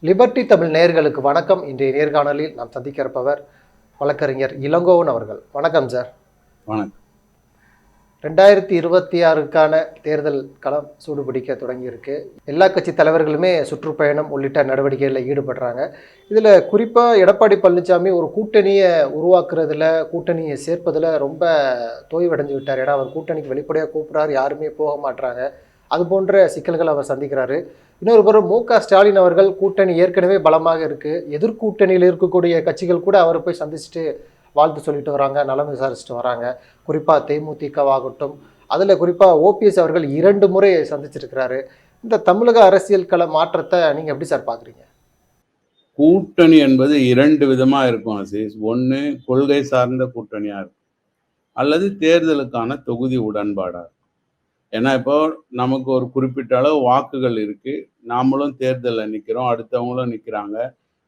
Liberty Tamil நேயர்களுக்கு வணக்கம். இன்றைய நேர்காணலில் நாம் சந்திக்க இருப்பவர் வழக்கறிஞர் இளங்கோவன் அவர்கள். வணக்கம் சார் வணக்கம். ரெண்டாயிரத்தி இருபத்தி ஆறுக்கான தேர்தல் களம் சூடுபிடிக்க தொடங்கியிருக்கு. எல்லா கட்சி தலைவர்களுமே சுற்றுப்பயணம் உள்ளிட்ட நடவடிக்கைகளில் ஈடுபடுறாங்க. இதில் குறிப்பாக எடப்பாடி பழனிசாமி ஒரு கூட்டணியை உருவாக்குறதுல கூட்டணியை சேர்ப்பதில் ரொம்ப தோய்வடைஞ்சு விட்டார். ஏன்னா அவர் கூட்டணிக்கு வெளிப்படையாக கூப்பிட்றாரு யாருமே போக மாட்றாங்க. அது போன்ற சிக்கல்கள் அவர் சந்திக்கிறாரு. இன்னொரு புறம் மு க. ஸ்டாலின் அவர்கள் கூட்டணி ஏற்கனவே பலமாக இருக்குது எதிர்கூட்டணியில் இருக்கக்கூடிய கட்சிகள் கூட அவரை போய் சந்திச்சுட்டு வாழ்த்து சொல்லிட்டு வராங்க நலம் விசாரிச்சுட்டு வராங்க. குறிப்பாக தேமுதிகவாகட்டும் அதில் குறிப்பாக ஓபிஎஸ் அவர்கள் இரண்டு முறை சந்திச்சிருக்கிறாரு. இந்த தமிழக அரசியல் கள மாற்றத்தை நீங்கள் எப்படி சார் பார்க்குறீங்க கூட்டணி என்பது இரண்டு விதமாக இருக்கும் அசீஸ். ஒன்று கொள்கை சார்ந்த கூட்டணியாக இருக்கும். அல்லது தேர்தலுக்கான தொகுதி உடன்பாடாக ஏன்னா இப்போ நமக்கு ஒரு குறிப்பிட்ட அளவு வாக்குகள் இருக்கு. நாமளும் தேர்தலில் நிற்கிறோம் அடுத்தவங்களும் நிற்கிறாங்க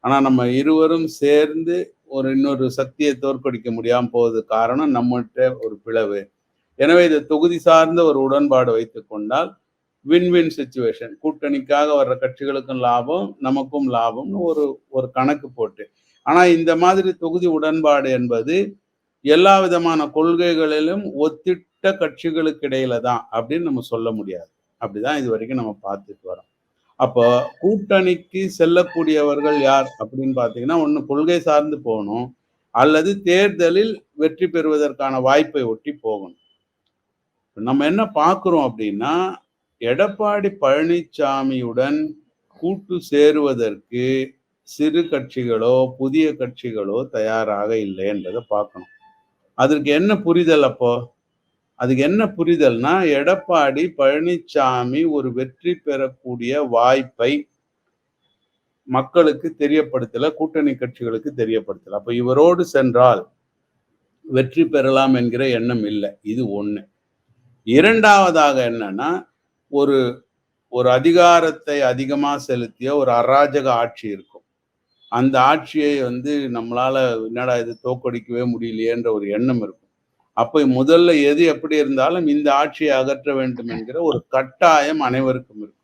ஆனால் நம்ம இருவரும் சேர்ந்து ஒரு இன்னொரு சக்தியை தோற்கடிக்க முடியாமல் போவது காரணம் நம்மகிட்ட ஒரு பிளவு. எனவே இது தொகுதி சார்ந்த ஒரு உடன்பாடு வைத்து கொண்டால் வின் வின் சுச்சுவேஷன் கூட்டணிக்காக வர்ற கட்சிகளுக்கும் லாபம் நமக்கும் லாபம்னு ஒரு ஒரு கணக்கு போட்டு. ஆனால் இந்த மாதிரி தொகுதி உடன்பாடு என்பது எல்லா விதமான கொள்கைகளிலும் ஒத்திட்டு கட்சிகளுக்கு இடையில தான் அப்படின்னு நம்ம சொல்ல முடியாது. அப்படிதான் இது வரைக்கும் நம்ம பார்த்துட்டு வரோம். அப்போ கூட்டணிக்கு செல்லக்கூடியவர்கள் யார் அப்படின்னு பார்த்தீங்கன்னா ஒன்று கொள்கை சார்ந்து போகணும் அல்லது தேர்தலில் வெற்றி பெறுவதற்கான வாய்ப்பை ஒட்டி போகணும். நம்ம என்ன பார்க்குறோம் அப்படின்னா எடப்பாடி பழனிசாமியுடன் கூட்டு சேருவதற்கு சிறு கட்சிகளோ புதிய கட்சிகளோ தயாராக இல்லை என்றதை பார்க்கணும். அதற்கு என்ன புரிதல் அப்போ? அதுக்கு என்ன புரிதல்னா எடப்பாடி பழனிசாமி ஒரு வெற்றி பெறக்கூடிய வாய்ப்பை மக்களுக்கு தெரியப்படுத்தல கூட்டணி கட்சிகளுக்கு தெரியப்படுத்தல. அப்ப இவரோடு சென்றால் வெற்றி பெறலாம் என்கிற எண்ணம் இல்லை. இது ஒண்ணு. இரண்டாவதாக என்னன்னா ஒரு ஒரு அதிகாரத்தை அதிகமா செலுத்திய ஒரு அராஜக ஆட்சி இருக்கும். அந்த ஆட்சியை வந்து நம்மளால என்னடா இது தோக்கடிக்கவே முடியலையேன்ற ஒரு எண்ணம் இருக்கும். அப்ப முதல்ல எது எப்படி இருந்தாலும் இந்த ஆட்சியை அகற்ற வேண்டும் என்கிற ஒரு கட்டாயம் அனைவருக்கும் இருக்கும்.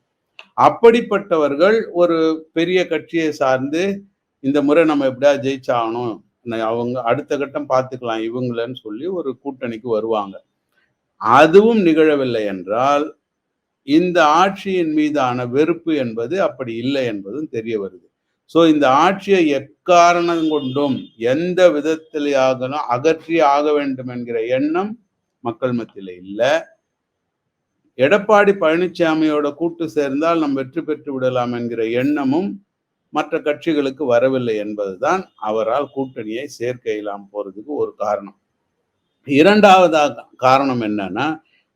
அப்படிப்பட்டவர்கள் ஒரு பெரிய கட்சியை சார்ந்து இந்த முறை நம்ம எப்படியா ஜெயிச்சாகணும்? அவங்க அடுத்த கட்டம் பார்த்துக்கலாம் இவங்களன்னு சொல்லி ஒரு கூட்டணிக்கு வருவாங்க. அதுவும் நிகழவில்லை என்றால் இந்த ஆட்சியின் மீதான வெறுப்பு என்பது அப்படி இல்லை என்பதும் தெரிய வருது. ஸோ இந்த ஆட்சியை எக்காரணம் கொண்டும் எந்த விதத்திலேயாகலும் அகற்றி ஆக வேண்டும் என்கிற எண்ணம் மக்கள் மத்தியில் இல்லை. எடப்பாடி பழனிசாமியோட கூட்டு சேர்ந்தால் நாம் வெற்றி பெற்று விடலாம் என்கிற எண்ணமும் மற்ற கட்சிகளுக்கு வரவில்லை என்பதுதான் அவரால் கூட்டணியை சேர்க்க இல்லாம போறதுக்கு ஒரு காரணம். இரண்டாவதாக காரணம் என்னன்னா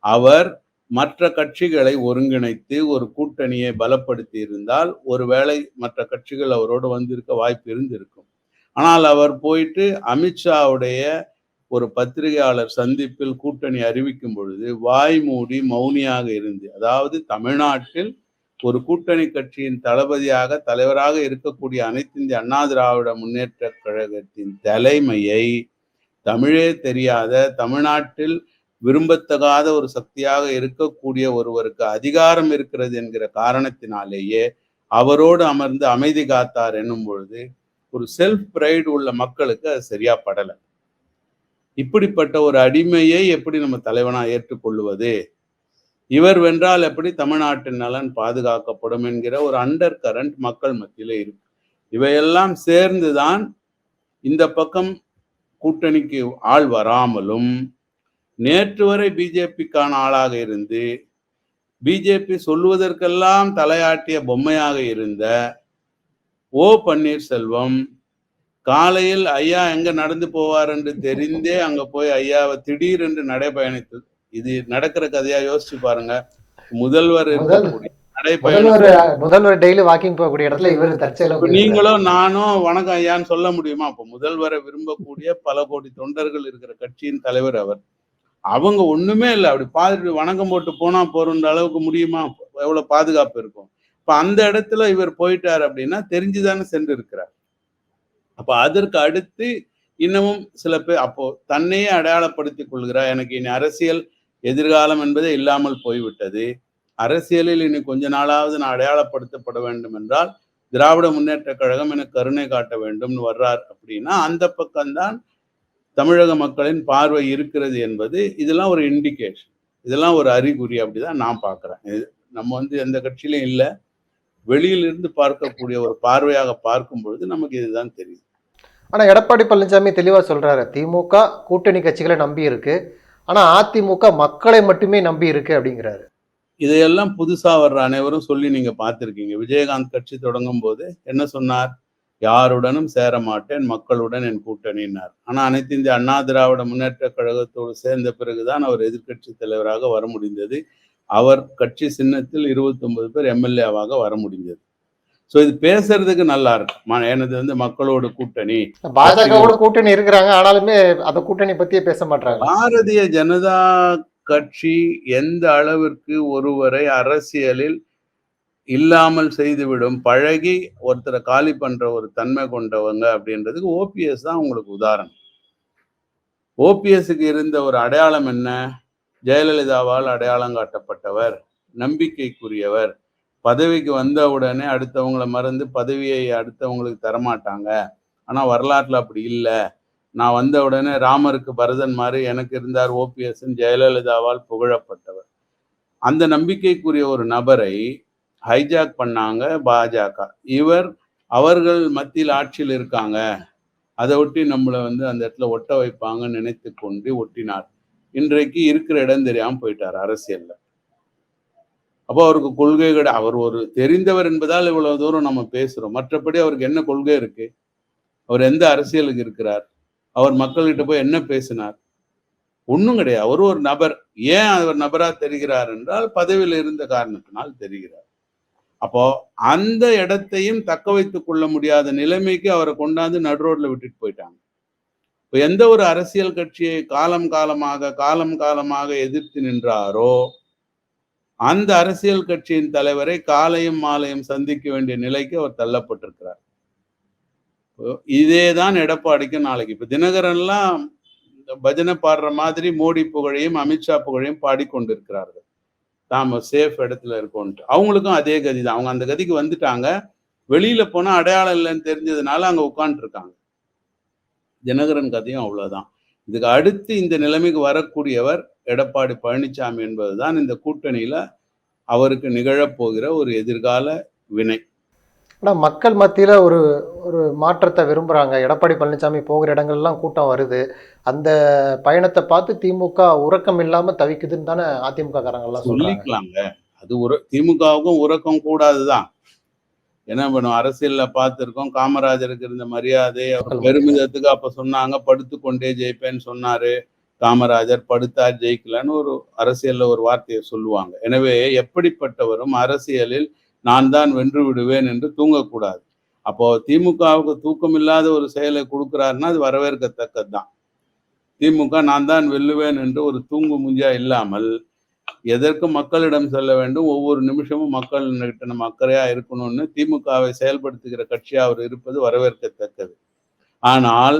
அவர் மற்ற கட்சிகளை ஒருங்கிணைத்து ஒரு கூட்டணியை பலப்படுத்தி இருந்தால் ஒருவேளை மற்ற கட்சிகள் அவரோடு வந்திருக்க வாய்ப்பு இருந்திருக்கும். ஆனால் அவர் போயிட்டு அமித்ஷாவுடைய ஒரு பத்திரிகையாளர் சந்திப்பில் கூட்டணி அறிவிக்கும் பொழுது வாய் மூடி மௌனியாக இருந்து அதாவது தமிழ்நாட்டில் ஒரு கூட்டணி கட்சியின் தளபதியாக தலைவராக இருக்கக்கூடிய அனைத்து இந்திய அண்ணா திராவிட முன்னேற்ற கழகத்தின் தலைமையை தமிழே தெரியாத தமிழ்நாட்டில் விரும்பத்தகாத ஒரு சக்தியாக இருக்கக்கூடிய ஒருவருக்கு அதிகாரம் இருக்கிறது என்கிற காரணத்தினாலேயே அவரோடு அமர்ந்து அமைதி காத்தார் என்னும் பொழுது ஒரு செல்ஃப் பிரைடு உள்ள மக்களுக்கு அது சரியா படலை. இப்படிப்பட்ட ஒரு அடிமையை எப்படி நம்ம தலைவனா ஏற்றுக்கொள்வது? இவர் வென்றால் எப்படி தமிழ்நாட்டின் நலன் பாதுகாக்கப்படும் என்கிற ஒரு அண்டர் கரண்ட் மக்கள் மத்தியில இருக்கு. இவையெல்லாம் சேர்ந்துதான் இந்த பக்கம் கூட்டணிக்கு ஆள் வராமலும் நேற்று வரை பிஜேபிக்கான ஆளாக இருந்து பிஜேபி சொல்லுவதற்கெல்லாம் தலையாட்டிய பொம்மையாக இருந்த ஓ பன்னீர்செல்வம் காலையில் ஐயா எங்க நடந்து போவார் என்று தெரிந்தே அங்க போய் ஐயாவை திடீரென்று நடைபயணித்து இது நடக்கிற கதையா யோசிச்சு பாருங்க. முதல்வர் இருக்கக்கூடிய முதல்வர் டெய்லி வாக்கிங் போகக்கூடிய இடத்துல இவர் இப்ப தற்செயலும் நீங்களும் நானும் வணக்கம் ஐயான்னு சொல்ல முடியுமா? அப்ப முதல்வரை விரும்பக்கூடிய பல கோடி தொண்டர்கள் இருக்கிற கட்சியின் தலைவர் அவர். அவங்க ஒண்ணுமே இல்லை. அப்படி பார்த்துட்டு வணக்கம் போட்டு போனா போறன்ற அளவுக்கு முடியுமா? எவ்வளவு பாதுகாப்பு இருக்கும்? இப்ப அந்த இடத்துல இவர் போயிட்டார் அப்படின்னா தெரிஞ்சுதானே சென்று இருக்கிறார் அப்ப அதற்கு அடுத்து இன்னமும் சில பேர் அப்போ தன்னையே அடையாளப்படுத்திக் கொள்கிறார். எனக்கு இனி அரசியல் எதிர்காலம் என்பதே இல்லாமல் போய்விட்டது. அரசியலில் இனி கொஞ்ச நாளாவது நான் அடையாளப்படுத்தப்பட வேண்டும் என்றால் திராவிட முன்னேற்ற கழகம் எனக்கு கருணை காட்ட வேண்டும்னு வர்றார் அப்படின்னா அந்த பக்கம்தான் தமிழக மக்களின் பார்வை இருக்கிறது என்பது இதெல்லாம் ஒரு இண்டிகேஷன் இதெல்லாம் ஒரு அறிகுறி அப்படிதான் நான் பார்க்கிறேன். நம்ம வந்து எந்த கட்சியிலும் இல்லை. வெளியிலிருந்து பார்க்கக்கூடிய ஒரு பார்வையாக பார்க்கும் பொழுது நமக்கு இதுதான் தெரியும். ஆனா எடப்பாடி பழனிசாமி தெளிவா சொல்றாரு. திமுக கூட்டணி கட்சிகளை நம்பி இருக்கு. ஆனா அதிமுக மக்களை மட்டுமே நம்பி இருக்கு அப்படிங்கிறாரு. இதையெல்லாம் புதுசா வர்ற அனைவரும் சொல்லி நீங்க பார்த்திருக்கீங்க. விஜயகாந்த் கட்சி தொடங்கும் போது என்ன சொன்னார்? யாருடனும் சேர மாட்டேன் மக்களுடன் என் கூட்டணினார் ஆனா அனைத்து இந்திய அண்ணா திராவிட முன்னேற்ற கழகத்தோடு சேர்ந்த பிறகுதான் அவர் எதிர்க்கட்சி தலைவராக வர முடிந்தது. அவர் கட்சி சின்னத்தில் 29 பேர் எம்எல்ஏவாக வர முடிந்தது. ஸோ இது பேசுறதுக்கு நல்லா இருக்கு ம- எனது வந்து மக்களோட கூட்டணி. பாஜகவோட கூட்டணி இருக்கிறாங்க. ஆனாலுமே அந்த கூட்டணி பத்தியே பேச மாட்டாங்க. பாரதிய ஜனதா கட்சி எந்த அளவிற்கு ஒருவரை அரசியலில் இல்லாமல் செய்துவிடும் பழகி ஒருத்தரை காலி பண்ற ஒரு தன்மை கொண்டவங்க அப்படின்றதுக்கு ஓபிஎஸ் தான் உங்களுக்கு உதாரணம். ஓபிஎஸ்க்கு இருந்த ஒரு அடையாளம் என்ன? ஜெயலலிதாவால் அடையாளம் காட்டப்பட்டவர் நம்பிக்கைக்குரியவர். பதவிக்கு வந்த உடனே அடுத்தவங்களை மறந்து பதவியை அடுத்தவங்களுக்கு தரமாட்டாங்க. ஆனா வரலாற்றுல அப்படி இல்லை. நான் வந்த உடனே ராமருக்கு பரதன் மாதிரி எனக்கு இருந்தார் ஓபிஎஸ் ஜெயலலிதாவால் புகழப்பட்டவர். அந்த நம்பிக்கைக்குரிய ஒரு நபரை ஹைஜாக் பண்ணாங்க பாஜக. இவர் அவர்கள் மத்தியில் ஆட்சியில் இருக்காங்க. அதை ஒட்டி நம்மளை வந்து அந்த இடத்துல ஒட்ட வைப்பாங்கன்னு நினைத்து கொண்டு ஒட்டினார். இன்றைக்கு இருக்கிற இடம் தெரியாம போயிட்டார் அரசியல்ல. அப்போ அவருக்கு கொள்கை அவர் ஒரு தெரிந்தவர் என்பதால் இவ்வளவு தூரம் நம்ம பேசுறோம். மற்றபடி அவருக்கு என்ன கொள்கை இருக்கு? அவர் எந்த அரசியலுக்கு இருக்கிறார்? அவர் மக்கள்கிட்ட போய் என்ன பேசினார்? ஒண்ணும் கிடையாது. அவர் ஒரு நபர். ஏன் அவர் நபரா தெரிகிறார் என்றால் பதவியில் இருந்த காரணத்தினால் தெரிகிறார். அப்போ அந்த இடத்தையும் தக்க வைத்து கொள்ள முடியாத நிலைமைக்கு அவரை கொண்டாந்து நடுரோட்ல விட்டுட்டு போயிட்டாங்க. இப்போ எந்த ஒரு அரசியல் கட்சியை காலம் காலமாக காலம் காலமாக எதிர்த்து நின்றாரோ அந்த அரசியல் கட்சியின் தலைவரை காலையும் மாலையும் சந்திக்க வேண்டிய நிலைக்கு அவர் தள்ளப்பட்டிருக்கிறார். இதே தான் எடப்பாடிக்கு நாளைக்கு. இப்போ தினகரன்லாம் பஜனை பாடுற மாதிரி மோடி புகழையும் அமித்ஷா புகழையும் பாடிக்கொண்டிருக்கிறார்கள். தாம சேஃப் இடத்துல இருக்கோன்ட்டு. அவங்களுக்கும் அதே கதி தான் அவங்க அந்த கதிக்கு வந்துட்டாங்க. வெளியில போனா அடையாளம் இல்லைன்னு தெரிஞ்சதுனால அங்க உட்காந்துருக்காங்க தினகரன் கதையும் அவ்வளவுதான். இதுக்கு அடுத்து இந்த நிலைமைக்கு வரக்கூடியவர் எடப்பாடி பழனிசாமி என்பதுதான் இந்த கூட்டணியில அவருக்கு நிகழப்போகிற ஒரு எதிர்கால வினை. ஆனா மக்கள் மத்தியில ஒரு ஒரு மாற்றத்தை விரும்புறாங்க. எடப்பாடி பழனிசாமி போகிற இடங்கள்லாம் கூட்டம் வருது. அந்த பயணத்தை பார்த்து திமுக உறக்கம் இல்லாம தவிக்குதுன்னு தானே அதிமுக காரங்க எல்லாம் சொல்றாங்க. சொல்லிக்கலாங்க. அது உர திமுகவுக்கும் உறக்கம் கூடாதுதான். என்ன பண்ணும்? அரசியல்ல பார்த்திருக்கோம். காமராஜருக்கு இருந்த மரியாதை பெருமிதத்துக்கு அப்ப சொன்னாங்க. படுத்துக்கொண்டே ஜெயிப்பேன்னு சொன்னாரு. காமராஜர் படுத்தார் ஜெயிக்கலன்னு ஒரு அரசியல்ல ஒரு வார்த்தையை சொல்லுவாங்க. எனவே எப்படிப்பட்டவரும் அரசியலில் நான் தான் வென்று விடுவேன் என்று தூங்கக்கூடாது. அப்போ திமுகவுக்கு தூக்கம் இல்லாத ஒரு செயலை கொடுக்கிறாருன்னா அது வரவேற்கத்தக்கது தான் திமுக நான் தான் வெல்லுவேன் என்று ஒரு தூங்கு முஞ்சா இல்லாமல் எதற்கு மக்களிடம் செல்ல வேண்டும்? ஒவ்வொரு நிமிஷமும் மக்கள் கிட்ட நம்ம அக்கறையா இருக்கணும்னு திமுகவை செயல்படுத்துகிற கட்சியா அவர் இருப்பது வரவேற்கத்தக்கது. ஆனால்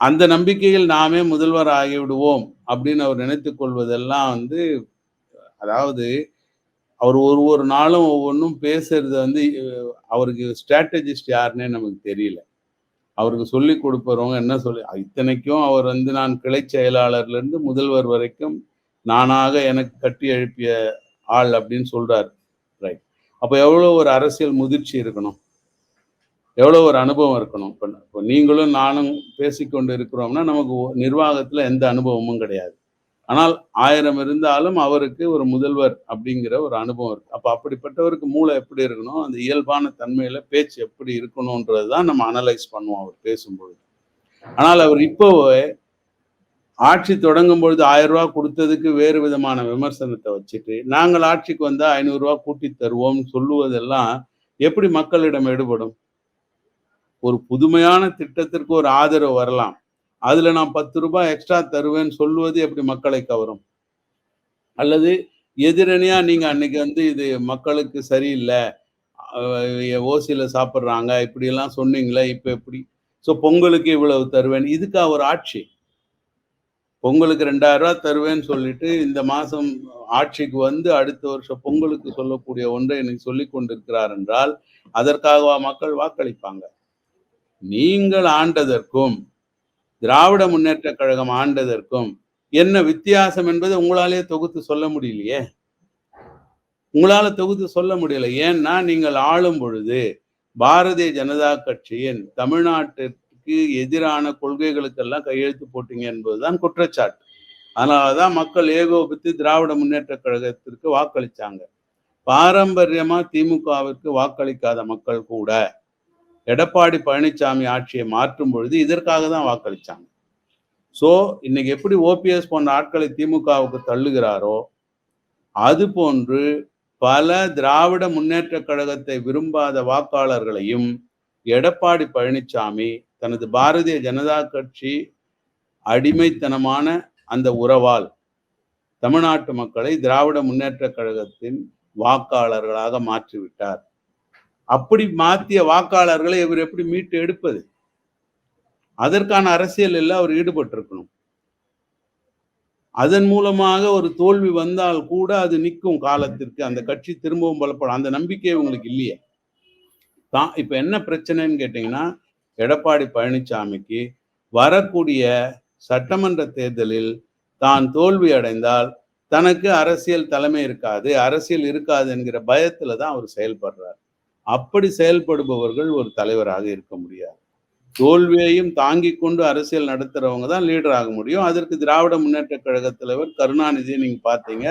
அந்த நம்பிக்கையில் நாமே முதல்வர் ஆகிவிடுவோம் அப்படின்னு அவர் நினைத்து கொள்வதெல்லாம் வந்து அதாவது அவர் ஒரு ஒரு நாளும் ஒவ்வொன்றும் பேசுறது வந்து அவருக்கு ஸ்ட்ராட்டஜிஸ்ட் யாருன்னே நமக்கு தெரியல. அவருக்கு சொல்லி கொடுப்பறவங்க என்ன சொல்லி இத்தனைக்கும் அவர் வந்து நான் கிளை செயலாளர்லேருந்து முதல்வர் வரைக்கும் நானாக எனக்கு கட்டி எழுப்பிய ஆள் அப்படின்னு சொல்றாரு. ரைட் அப்போ எவ்வளோ ஒரு அரசியல் முதிர்ச்சி இருக்கணும்? எவ்வளோ ஒரு அனுபவம் இருக்கணும்? இப்போ இப்போ நீங்களும் நானும் பேசிக்கொண்டு இருக்கிறோம்னா நமக்கு நிர்வாகத்தில் எந்த அனுபவமும் கிடையாது. ஆனால் ஆயிரம் இருந்தாலும் அவருக்கு ஒரு முதல்வர் அப்படிங்கிற ஒரு அனுபவம் இருக்கு. அப்போ அப்படிப்பட்டவருக்கு மூளை எப்படி இருக்கணும்? அந்த இயல்பான தன்மையில பேச்சு எப்படி இருக்கணும்ன்றது தான் நம்ம அனலைஸ் பண்ணுவோம் அவர் பேசும்பொழுது. ஆனால் அவர் இப்போ ஆட்சி தொடங்கும் பொழுது ஆயிரம் ரூபா கொடுத்ததுக்கு வேறு விதமான விமர்சனத்தை வச்சுட்டு நாங்கள் ஆட்சிக்கு வந்தால் ஐநூறுரூவா கூட்டி தருவோம் சொல்லுவதெல்லாம் எப்படி மக்களிடம் எடுபடும்? ஒரு புதுமையான திட்டத்திற்கு ஒரு ஆதரவு வரலாம். அதுல நான் பத்து ரூபாய் எக்ஸ்ட்ரா தருவேன்னு சொல்லுவது எப்படி மக்களை கவரும்? அல்லது எதிரணியா நீங்க அன்னைக்கு வந்து இது மக்களுக்கு சரியில்லை ஓசியில சாப்பிட்றாங்க இப்படி எல்லாம் சொன்னீங்களே இப்ப எப்படி? ஸோ பொங்கலுக்கு இவ்வளவு தருவேன். இதுக்கு ஒரு ஆட்சி. பொங்கலுக்கு ரெண்டாயிரம் ரூபாய் தருவேன்னு சொல்லிட்டு இந்த மாசம் ஆட்சிக்கு வந்து அடுத்த வருஷம் பொங்கலுக்கு சொல்லக்கூடிய ஒன்றை எனக்கு சொல்லி கொண்டிருக்கிறார் என்றால் அதற்காகவா மக்கள் வாக்களிப்பாங்க? நீங்கள் ஆண்டதற்கும் திராவிட முன்னேற்ற கழகம் ஆண்டதற்கும் என்ன வித்தியாசம் என்பதை உங்களாலே தொகுத்து சொல்ல முடியலையே. உங்களால தொகுத்து சொல்ல முடியல. ஏன்னா நீங்கள் ஆளும் பொழுது பாரதிய ஜனதா கட்சியின் தமிழ்நாட்டிற்கு எதிரான கொள்கைகளுக்கெல்லாம் கையெழுத்து போட்டீங்க என்பதுதான் குற்றச்சாட்டு. அதனாலதான் மக்கள் ஏகோபித்து திராவிட முன்னேற்ற கழகத்திற்கு வாக்களிச்சாங்க. பாரம்பரியமா திமுகவிற்கு வாக்களிக்காத மக்கள் கூட எடப்பாடி பழனிசாமி ஆட்சியை மாற்றும் பொழுது இதற்காக தான் வாக்களிச்சாங்க. ஸோ இன்னைக்கு எப்படி ஓபிஎஸ் போன்ற ஆட்களை திமுகவுக்கு தள்ளுகிறாரோ அது போன்று பல திராவிட முன்னேற்ற கழகத்தை விரும்பாத வாக்காளர்களையும் எடப்பாடி பழனிசாமி தனது பாரதிய ஜனதா கட்சி அடிமைத்தனமான அந்த உறவால் தமிழ்நாட்டு மக்களை திராவிட முன்னேற்ற கழகத்தின் வாக்காளர்களாக மாற்றிவிட்டார். அப்படி மாற்றிய வாக்காளர்களை இவர் எப்படி மீட்டு எடுப்பது? அதற்கான அரசியலில் அவர் ஈடுபட்டிருக்கணும். அதன் மூலமாக ஒரு தோல்வி வந்தால் கூட அது நிற்கும் காலத்திற்கு. அந்த கட்சி திரும்பவும் பலப்படும் அந்த நம்பிக்கை உங்களுக்கு இல்லையே. தான் இப்போ என்ன பிரச்சனைன்னு கேட்டீங்கன்னா எடப்பாடி பழனிசாமிக்கு வரக்கூடிய சட்டமன்ற தேர்தலில் தான் தோல்வி அடைந்தால் தனக்கு அரசியல் தலைமை இருக்காது அரசியல் இருக்காது என்கிற பயத்துல தான் அவர் செயல்படுறார். அப்படி செயல்படுபவர்கள் ஒரு தலைவராக இருக்க முடியாது. தோல்வியையும் தாங்கி கொண்டு அரசியல் நடத்துறவங்க தான் லீடர் ஆக முடியும். அதற்கு திராவிட முன்னேற்ற கழக தலைவர் கருணாநிதியை நீங்க பார்த்தீங்க.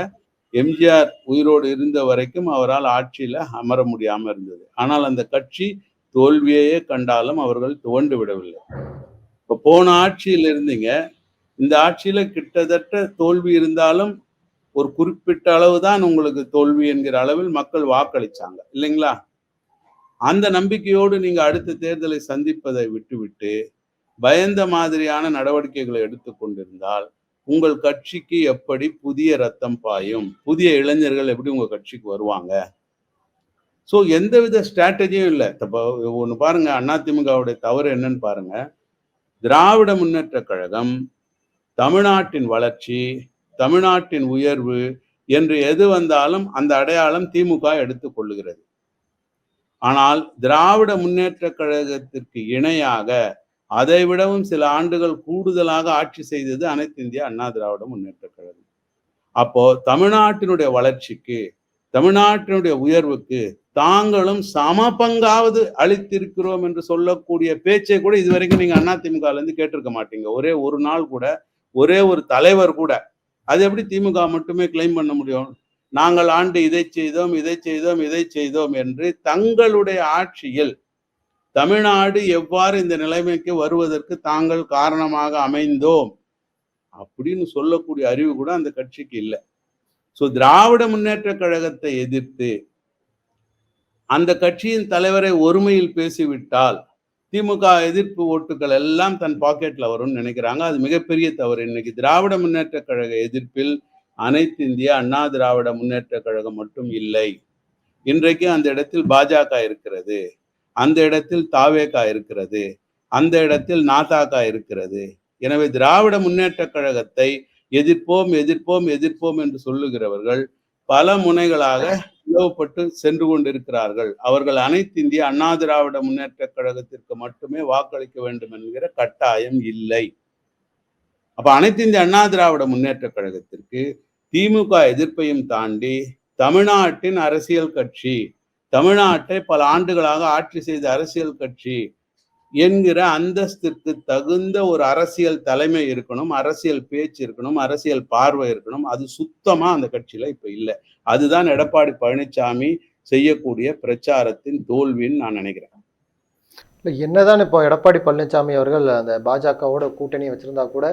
எம்ஜிஆர் உயிரோடு இருந்த வரைக்கும் அவரால் ஆட்சியில அமர முடியாம இருந்தது. ஆனால் அந்த கட்சி தோல்வியையே கண்டாலும் அவர்கள் துவண்டு விடவில்லை. இப்போ போன ஆட்சியில் இருந்தீங்க. இந்த ஆட்சியில கிட்டத்தட்ட தோல்வி இருந்தாலும் ஒரு குறிப்பிட்ட அளவு தான் உங்களுக்கு தோல்வி என்கிற அளவில் மக்கள் வாக்களிச்சாங்க. இல்லைங்களா? அந்த நம்பிக்கையோடு நீங்க அடுத்த தேர்தலை சந்திப்பதை விட்டுவிட்டு பயந்த மாதிரியான நடவடிக்கைகளை எடுத்துக்கொண்டிருந்தால் உங்கள் கட்சிக்கு எப்படி புதிய ரத்தம் பாயும் புதிய இளைஞர்கள் எப்படி உங்க கட்சிக்கு வருவாங்க? ஸோ எந்தவித ஸ்ட்ராட்டஜியும் இல்லை. இப்போ ஒன்று பாருங்க அதிமுகவுடைய தவறு என்னன்னு பாருங்க. திராவிட முன்னேற்ற கழகம் தமிழ்நாட்டின் வளர்ச்சி தமிழ்நாட்டின் உயர்வு என்று எது வந்தாலும் அந்த அடையாளம் திமுக எடுத்துக்கொள்ளுகிறது ஆனால் திராவிட முன்னேற்ற கழகத்திற்கு இணையாக அதை விடவும் சில ஆண்டுகள் கூடுதலாக ஆட்சி செய்தது அனைத்து இந்திய அண்ணா திராவிட முன்னேற்ற கழகம். அப்போ தமிழ்நாட்டினுடைய வளர்ச்சிக்கு தமிழ்நாட்டினுடைய உயர்வுக்கு தாங்களும் சம பங்காவது அளித்திருக்கிறோம் என்று சொல்லக்கூடிய பேச்சை கூட இதுவரைக்கும் நீங்க அதிமுக இருந்து கேட்டிருக்க மாட்டீங்க. ஒரே ஒரு நாள் கூட ஒரே ஒரு தலைவர் கூட. அது எப்படி திமுக மட்டுமே கிளைம் பண்ண முடியும்? நாங்கள் ஆண்டு இதை செய்தோம் இதை செய்தோம் இதை செய்தோம் என்று தங்களுடைய ஆட்சியில் தமிழ்நாடு எவ்வாறு இந்த நிலைமைக்கு வருவதற்கு தாங்கள் காரணமாக அமைந்தோம் அப்படின்னு சொல்லக்கூடிய அறிவு கூட அந்த கட்சிக்கு இல்லை. ஸோ திராவிட முன்னேற்ற கழகத்தை எதிர்த்து அந்த கட்சியின் தலைவரை ஒருமையில் பேசிவிட்டால் திமுக எதிர்ப்பு ஓட்டுகள் எல்லாம் தன் பாக்கெட்ல வரும்னு நினைக்கிறாங்க. அது மிகப்பெரிய தவறு. இன்னைக்கு திராவிட முன்னேற்ற கழக எதிர்ப்பில் அனைத்து இந்திய அண்ணா திராவிட முன்னேற்ற கழகம் மட்டும் இல்லை. இன்றைக்கு அந்த இடத்தில் பாஜக இருக்கிறது. அந்த இடத்தில் தாவேகா இருக்கிறது. அந்த இடத்தில் நாதாகா இருக்கிறது. எனவே திராவிட முன்னேற்ற கழகத்தை எதிர்ப்போம் எதிர்ப்போம் எதிர்ப்போம் என்று சொல்லுகிறவர்கள் பல முனைகளாக பிளவுபட்டு சென்று கொண்டிருக்கிறார்கள். அவர்கள் அனைத்து இந்திய அண்ணா திராவிட முன்னேற்ற கழகத்திற்கு மட்டுமே வாக்களிக்க வேண்டும் என்கிற கட்டாயம் இல்லை. அப்ப அனைத்து இந்திய அண்ணா திராவிட முன்னேற்ற கழகத்திற்கு திமுக எதிர்ப்பையும் தாண்டி தமிழ்நாட்டின் அரசியல் கட்சி தமிழ்நாட்டை பல ஆண்டுகளாக ஆட்சி செய்த அரசியல் கட்சி என்கிற அந்தஸ்திற்கு தகுந்த ஒரு அரசியல் தலைமை இருக்கணும் அரசியல் பேச்சு இருக்கணும் அரசியல் பார்வை இருக்கணும். அது சுத்தமா அந்த கட்சியில இப்ப இல்லை. அதுதான் எடப்பாடி பழனிசாமி செய்யக்கூடிய பிரச்சாரத்தின் தோல்வின்னு நான் நினைக்கிறேன். இல்லை என்னதான் இப்போ எடப்பாடி பழனிசாமி அவர்கள் அந்த பாஜகவோட கூட்டணி வச்சிருந்தா கூட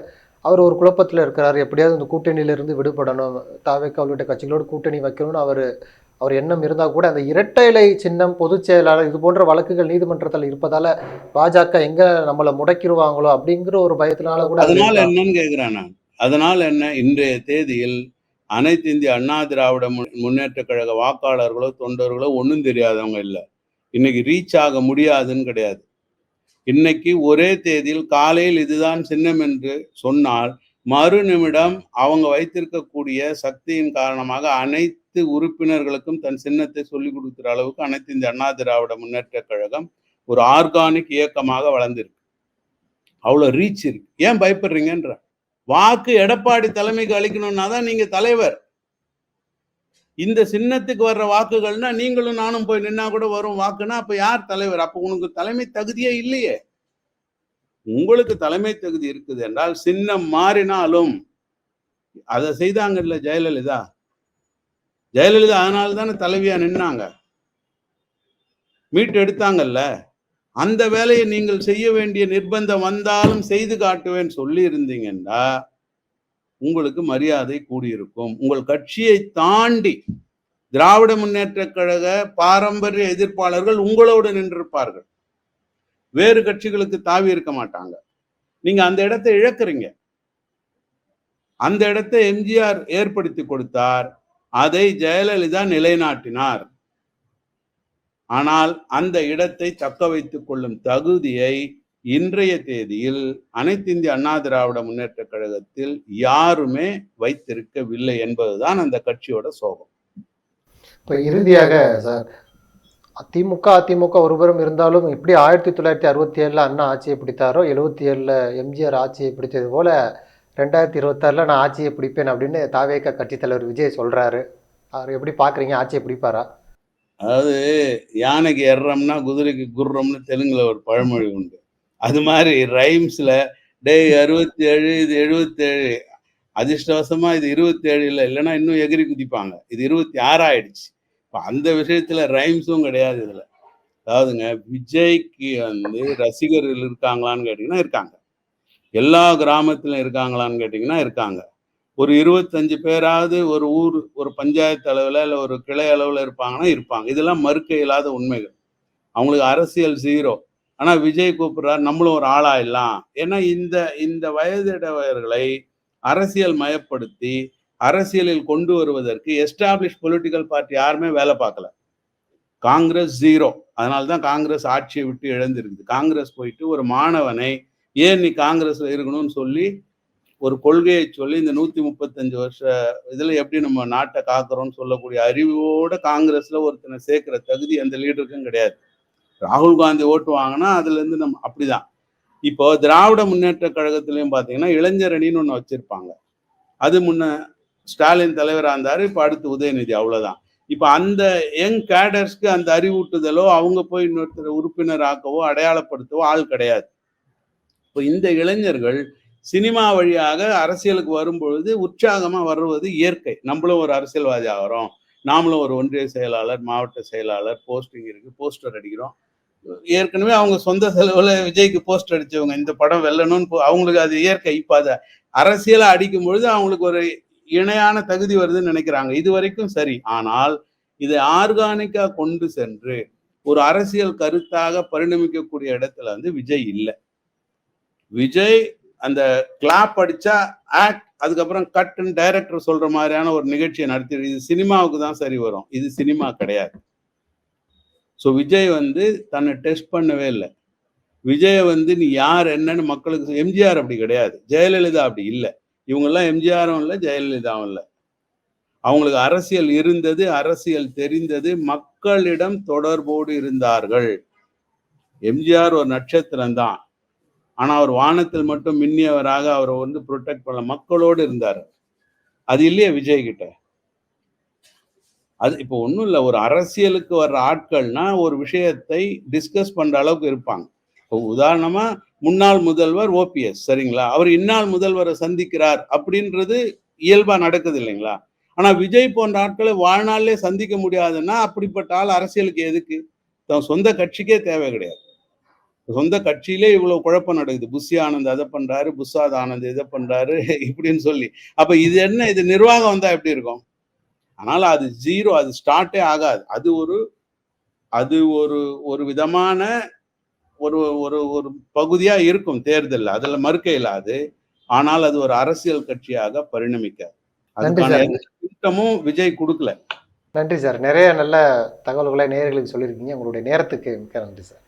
அவர் ஒரு குழப்பத்தில் இருக்கிறார். எப்படியாவது இந்த கூட்டணியிலிருந்து விடுபடணும். தாவேக்கா உள்ளிட்ட கட்சிகளோடு கூட்டணி வைக்கணும்னு அவர் அவர் எண்ணம் இருந்தால் கூட அந்த இரட்டை இலை சின்னம் பொதுச் செயலாளர் இது போன்ற வழக்குகள் நீதிமன்றத்தில் இருப்பதால பாஜக எங்க நம்மளை முடக்கிடுவாங்களோ அப்படிங்கிற ஒரு பயத்தினால கூட அது அதனால? என்னன்னு கேக்குறேன்? நான் அதனால என்ன? இன்றைய தேதியில் அனைத்து இந்திய அண்ணா திராவிட முன்- முன்னேற்ற கழக வாக்காளர்களோ தொண்டர்களோ ஒன்றும் தெரியாதவங்க இல்லை. இன்னைக்கு ரீச் ஆக முடியாதுன்னு கிடையாது. இன்னைக்கு ஒரே தேதியில் காலையில் இதுதான் சின்னம் என்று சொன்னால் மறு நிமிடம் அவங்க வைத்திருக்கக்கூடிய சக்தியின் காரணமாக அனைத்து உறுப்பினர்களுக்கும் தன் சின்னத்தை சொல்லிக் கொடுக்குற அளவுக்கு அனைத்து இந்த அண்ணா திராவிட முன்னேற்ற கழகம் ஒரு ஆர்கானிக் இயக்கமாக வளர்ந்துருக்கு. அவ்வளோ ரீச் இருக்கு. ஏன் பயப்படுறீங்கன்ற? வாக்கு எடப்பாடி தலைமைக்கு அளிக்கணும்னா தான் நீங்க தலைவர். இந்த சின்னத்துக்கு வர்ற வாக்குகள்னா நீங்களும் நானும் போய் நின்னா கூட வரும் வாக்குன்னா அப்ப யார் தலைவர்? அப்ப உனக்கு தலைமை தகுதியே இல்லையே. உங்களுக்கு தலைமை தகுதி இருக்குது என்றால் சின்னம் மாறினாலும் அதை செய்தாங்கல்ல ஜெயலலிதா? ஜெயலலிதா அதனால தானே தலைவியா நின்னாங்க. மீட்டு எடுத்தாங்கல்ல. அந்த வேலையை நீங்கள் செய்ய வேண்டிய நிர்பந்தம் வந்தாலும் செய்து காட்டுவேன் சொல்லி இருந்தீங்கன்னா உங்களுக்கு மரியாதை கூடியிருக்கும். உங்கள் கட்சியை தாண்டி திராவிட முன்னேற்ற கழக பாரம்பரிய எதிர்ப்பாளர்கள் உங்களோடு நின்றிருப்பார்கள். வேறு கட்சிகளுக்கு தாவி இருக்க மாட்டாங்க. நீங்க அந்த இடத்தை இழக்கிறீங்க. அந்த இடத்தை எம்ஜிஆர் ஏற்படுத்தி கொடுத்தார். அதை ஜெயலலிதா நிலைநாட்டினார். ஆனால் அந்த இடத்தை தக்க வைத்துக் கொள்ளும் தகுதியை இன்றைய தேதியில் அனைத்து இந்திய அண்ணா திராவிட முன்னேற்ற கழகத்தில் யாருமே வைத்திருக்கவில்லை என்பதுதான் அந்த கட்சியோட சோகம். இப்போ இறுதியாக சார் திமுக அதிமுக ஒருபுறம் இருந்தாலும் இப்படி ஆயிரத்தி தொள்ளாயிரத்தி அறுபத்தி ஏழில் அண்ணா ஆட்சியை பிடித்தாரோ எழுபத்தி ஏழில் எம்ஜிஆர் ஆட்சியை பிடித்தது போல ரெண்டாயிரத்தி இருபத்தாறில் நான் ஆட்சியை பிடிப்பேன் அப்படின்னு தாவேக கட்சித் தலைவர் விஜய் சொல்றாரு. அவர் எப்படி பார்க்குறீங்க ஆட்சியை பிடிப்பாரா? அதாவது யானைக்கு எர்றம்னா குதிரைக்கு குர்ரம்னு தெலுங்குல ஒரு பழமொழி உண்டு. அது மாதிரி ரைம்ஸ்ல டே அறுபத்தி ஏழு இது எழுபத்தேழு. அதிர்ஷ்டவசமா இது இருபத்தி ஏழு இல்லை இல்லைன்னா இன்னும் எகிரி குதிப்பாங்க. இது இருபத்தி ஆறு ஆயிடுச்சு. இப்போ அந்த விஷயத்துல ரைம்ஸும் கிடையாது இதுல. அதாவதுங்க விஜய்க்கு வந்து ரசிகர்கள் இருக்காங்களான்னு கேட்டிங்கன்னா இருக்காங்க. எல்லா கிராமத்திலும் இருக்காங்களான்னு கேட்டிங்கன்னா இருக்காங்க. ஒரு இருபத்தஞ்சு பேராவது ஒரு ஊர் ஒரு பஞ்சாயத்து அளவில் இல்லை ஒரு கிளை அளவில் இருப்பாங்கன்னா இருப்பாங்க. இதெல்லாம் மறுக்க இல்லாத உண்மைகள். அவங்களுக்கு அரசியல் ஜீரோ ஆனால் விஜய் கூப்பிடுறார் நம்மளும் ஒரு ஆளாயிடலாம் ஏன்னா இந்த இந்த வயதிடவர்களை அரசியல் மயப்படுத்தி அரசியலில் கொண்டு வருவதற்கு எஸ்டாப்ளிஷ் பொலிட்டிக்கல் பார்ட்டி யாருமே வேலை பார்க்கல. காங்கிரஸ் ஜீரோ. அதனால தான் காங்கிரஸ் ஆட்சியை விட்டு இழந்திருக்குது காங்கிரஸ் போயிட்டு ஒரு மாணவனை ஏன் நீ காங்கிரஸ்ல இருக்கணும்னு சொல்லி ஒரு கொள்கையை சொல்லி இந்த நூத்தி முப்பத்தஞ்சு வருஷ இதுல எப்படி நம்ம நாட்டை காக்குறோம்னு சொல்லக்கூடிய அறிவோட காங்கிரஸ்ல ஒருத்தனை சேர்க்கிற தகுதி அந்த லீடருக்கும் கிடையாது. ராகுல் காந்தி ஓட்டு வாங்கினா அதுல இருந்து நம்ம அப்படிதான். இப்போ திராவிட முன்னேற்ற கழகத்திலையும் பாத்தீங்கன்னா இளைஞர் அணின்னு ஒண்ணு வச்சிருப்பாங்க. அது முன்ன ஸ்டாலின் தலைவராக இருந்தாரு இப்ப அடுத்து உதயநிதி அவ்வளவுதான். இப்ப அந்த யங் கேடர்ஸ்க்கு அந்த அறிவூட்டுதலோ அவங்க போய் இன்னொருத்தர் உறுப்பினர் ஆக்கவோ அடையாளப்படுத்தவோ ஆள் கிடையாது. இப்போ இந்த இளைஞர்கள் சினிமா வழியாக அரசியலுக்கு வரும்பொழுது உற்சாகமா வருவது இயற்கை. நம்மளும் ஒரு அரசியல்வாதி ஆகிறோம். நாமளும் ஒரு ஒன்றிய செயலாளர் மாவட்ட செயலாளர் போஸ்டிங் இருக்கு போஸ்டர் அடிக்கிறோம். ஏற்கனவே அவங்க சொந்த செலவுல விஜய்க்கு போஸ்டர் அடிச்சவங்க. இந்த படம் வெல்லணும்னு அவங்களுக்கு அது இயற்கை இப்ப அதை அரசியலா அடிக்கும் பொழுது அவங்களுக்கு ஒரு இணையான தகுதி வருதுன்னு நினைக்கிறாங்க. இது வரைக்கும் சரி. ஆனால் இதை ஆர்கானிக்கா கொண்டு சென்று ஒரு அரசியல் கருத்தாக பரிணமிக்கக்கூடிய இடத்துல வந்து விஜய் இல்லை. விஜய் அந்த கிளாப் அடிச்சா ஆக்ட் அதுக்கப்புறம் கட்னு டைரக்டர் சொல்ற மாதிரியான ஒரு நிகழ்ச்சியை நடத்தி இது சினிமாவுக்கு தான் சரி வரும். இது சினிமா கிடையாது. ஸோ விஜய் வந்து தன்னை டெஸ்ட் பண்ணவே இல்லை. விஜயை வந்து நீ யார் என்னன்னு மக்களுக்கு எம்ஜிஆர் அப்படி கிடையாது. ஜெயலலிதா அப்படி இல்லை. இவங்கெல்லாம் எம்ஜிஆரும் இல்லை ஜெயலலிதாவும் இல்லை. அவங்களுக்கு அரசியல் இருந்தது அரசியல் தெரிந்தது மக்களிடம் தொடர்போடு இருந்தார்கள். எம்ஜிஆர் ஒரு நட்சத்திரம் தான். ஆனால் அவர் வானத்தில் மட்டும் மின்னியவராக அவரை வந்து ப்ரொடெக்ட் பண்ண மக்களோடு இருந்தார். அது இல்லையே விஜய் கிட்ட அது இப்போ ஒன்றும் இல்லை ஒரு அரசியலுக்கு வர்ற ஆட்கள்னா ஒரு விஷயத்தை டிஸ்கஸ் பண்ற அளவுக்கு இருப்பாங்க. இப்போ உதாரணமா முன்னாள் முதல்வர் ஓபிஎஸ் சரிங்களா? அவர் இன்னாள் முதல்வரை சந்திக்கிறார் அப்படின்றது இயல்பா நடக்குது இல்லைங்களா? ஆனா விஜய் போன்ற ஆட்களை வாழ்நாளிலே சந்திக்க முடியாதுன்னா அப்படிப்பட்ட ஆள் அரசியலுக்கு எதுக்கு? தன் சொந்த கட்சிக்கே தேவை கிடையாது. சொந்த கட்சியிலே இவ்வளவு குழப்பம் நடக்குது. புஷி ஆனந்த் அதை பண்றாரு புஷாத் ஆனந்த் இதை பண்றாரு இப்படின்னு சொல்லி. அப்ப இது என்ன இது நிர்வாகம் வந்தா எப்படி இருக்கும்? அதனால அது ஜீரோ அது ஸ்டார்ட்டே ஆகாது. அது ஒரு அது ஒரு ஒரு விதமான ஒரு ஒரு ஒரு பகுதியா இருக்கும் தேர்தல் அதுல மறுக்க இல்லாது ஆனால் அது ஒரு அரசியல் கட்சியாக பரிணமிக்காது. அதுக்கான திட்டமும் விஜய் கொடுக்கல. நன்றி சார். நிறைய நல்ல தகவல்களை நேயர்களுக்கு சொல்லியிருக்கீங்க. உங்களுடைய நேரத்துக்கு மிக்க நன்றி சார்.